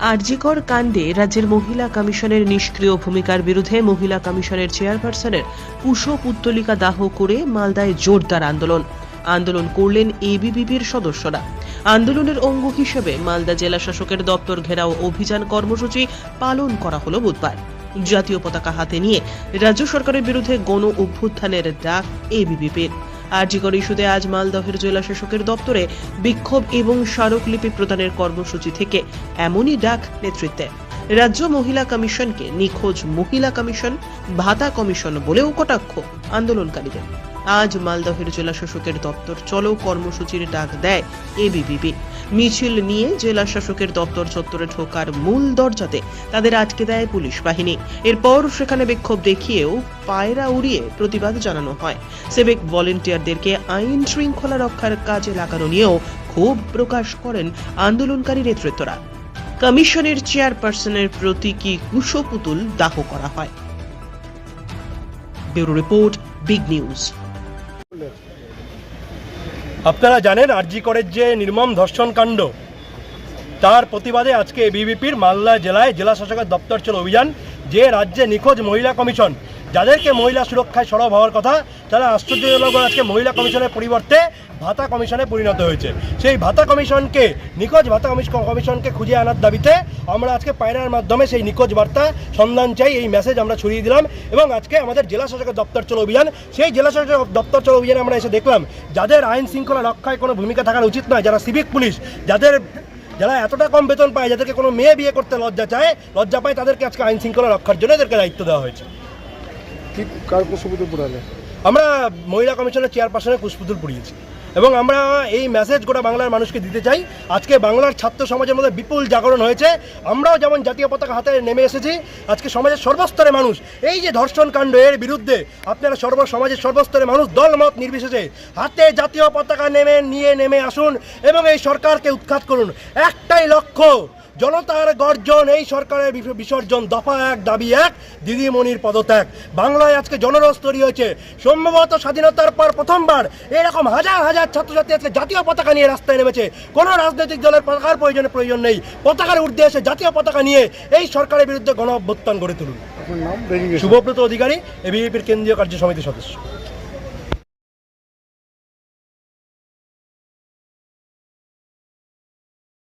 আরজিকর কাণ্ডে রাজ্যের মহিলা কমিশনের নিষ্ক্রিয় ভূমিকার বিরুদ্ধে মহিলা কমিশনের চেয়ারপারসনের পুষ্প পুত্তলিকা দাহ করে মালদায় জোরদার আন্দোলন। আন্দোলন করলেন এবিবিপির সদস্যরা। আন্দোলনের অঙ্গ হিসেবে মালদা জেলা শাসকের দপ্তর ঘেরাও অভিযান কর্মসূচি পালন করা হলো বুধবার। জাতীয় পতাকা হাতে নিয়ে রাজ্য সরকারের বিরুদ্ধে গণ অভ্যুত্থানের ডাক এবিবিপির। আরজিকর ইস্যুতে আজ মালদহের জেলা শাসকের দপ্তরে বিক্ষোভ এবং স্মারকলিপি প্রদানের কর্মসূচি থেকে এমনই ডাক নেতৃত্বে। রাজ্য মহিলা কমিশনকে নিখোঁজ মহিলা কমিশন, ভাতা কমিশন বলেও কটাক্ষ আন্দোলনকারীদের। আজ মালদহের জেলা শাসকের দপ্তর চলো কর্মসূচির ডাক দেয় এবিবিপি মিছিল নিয়ে জেলা শাসকের দপ্তর চত্বরে ঢোকার মূল দরজাতে তাদের আটকে দেয় পুলিশ বাহিনী। এরপর সেখানে বিক্ষোভ দেখিয়েও পায়রা উড়িয়ে প্রতিবাদ জানানো হয়। সিভিক ভলেন্টিয়ারদেরকে আইন শৃঙ্খলা রক্ষার কাজে লাগানো নিয়েও ক্ষোভ প্রকাশ করেন আন্দোলনকারী নেতৃত্বরা। কমিশনের চেয়ারপারসনের প্রতীকী কুশপুতুল দাহ করা হয়। Bureau report, big news. আপনারা জানেন আরজি করের যে নির্মম ধর্ষণ কাণ্ড, তার প্রতিবাদে আজকে বিবিপির মালদা জেলায় জেলা শাসকের দপ্তর ছিল অভিযান, যে রাজ্যে নিখোঁজ মহিলা কমিশন। যাদেরকে মহিলা সুরক্ষায় সরব হওয়ার কথা, তারা আশ্চর্যজনক আজকে মহিলা কমিশনের পরিবর্তে ভাতা কমিশনে পরিণত হয়েছে। সেই ভাতা কমিশনকে, নিখোঁজ ভাতা কমিশনকে খুঁজে আনার দাবিতে আমরা আজকে পায়রার মাধ্যমে সেই নিখোঁজ বার্তা সন্ধান চাই, এই মেসেজ আমরা ছড়িয়ে দিলাম এবং আজকে আমাদের জেলা শাসকের দপ্তর চলো অভিযান, সেই জেলা শাসকের দপ্তর চলো অভিযানে আমরা এসে দেখলাম, যাদের আইন শৃঙ্খলা রক্ষায় কোনো ভূমিকা থাকার উচিত নয়, যারা সিভিক পুলিশ, যাদের, যারা এতটা কম বেতন পায়, যাদেরকে কোনো মেয়ে বিয়ে করতে লজ্জা চায়, লজ্জা পায়, তাদেরকে আজকে আইন শৃঙ্খলা রক্ষার জন্য এদেরকে দায়িত্ব দেওয়া হয়েছে। আমরা মহিলা কমিশনের চেয়ারপারসনে পুষ্পতুল পুড়িয়েছি। এবং আমরা এই মেসেজ গোটা বাংলার মানুষকে দিতে চাই। আজকে বাংলার ছাত্র সমাজের মধ্যে বিপুল জাগরণ হয়েছে। আমরাও যেমন জাতীয় পতাকা হাতে নেমে এসেছি, আজকে সমাজের সর্বস্তরে মানুষ, এই যে ধর্ষণ কাণ্ড, এর বিরুদ্ধে আপনারা সর্ব সমাজের সর্বস্তরে মানুষ দলমত নির্বিশেষে হাতে জাতীয় পতাকা নেমে, নিয়ে নেমে আসুন এবং এই সরকারকে উৎখাত করুন। একটাই লক্ষ্য জনতার গর্জন এই সরকারের বিসর্জন দফা এক দাবি এক দিদিমণির পদত্যাগ। বাংলায় আজকে জনরস তৈরি হয়েছে। সম্ভবত স্বাধীনতার পর প্রথমবার এরকম হাজার হাজার ছাত্রছাত্রী আজকে জাতীয় পতাকা নিয়ে রাস্তায় নেমেছে। কোনো রাজনৈতিক দলের পতাকার প্রয়োজনে প্রয়োজন নেই। পতাকার ঊর্ধ্বে এসে জাতীয় পতাকা নিয়ে এই সরকারের বিরুদ্ধে গণ অভ্যুত্থান গড়ে তুলুন। শুভব্রত অধিকারী এবিপির কেন্দ্রীয় কার্য সমিতির সদস্য।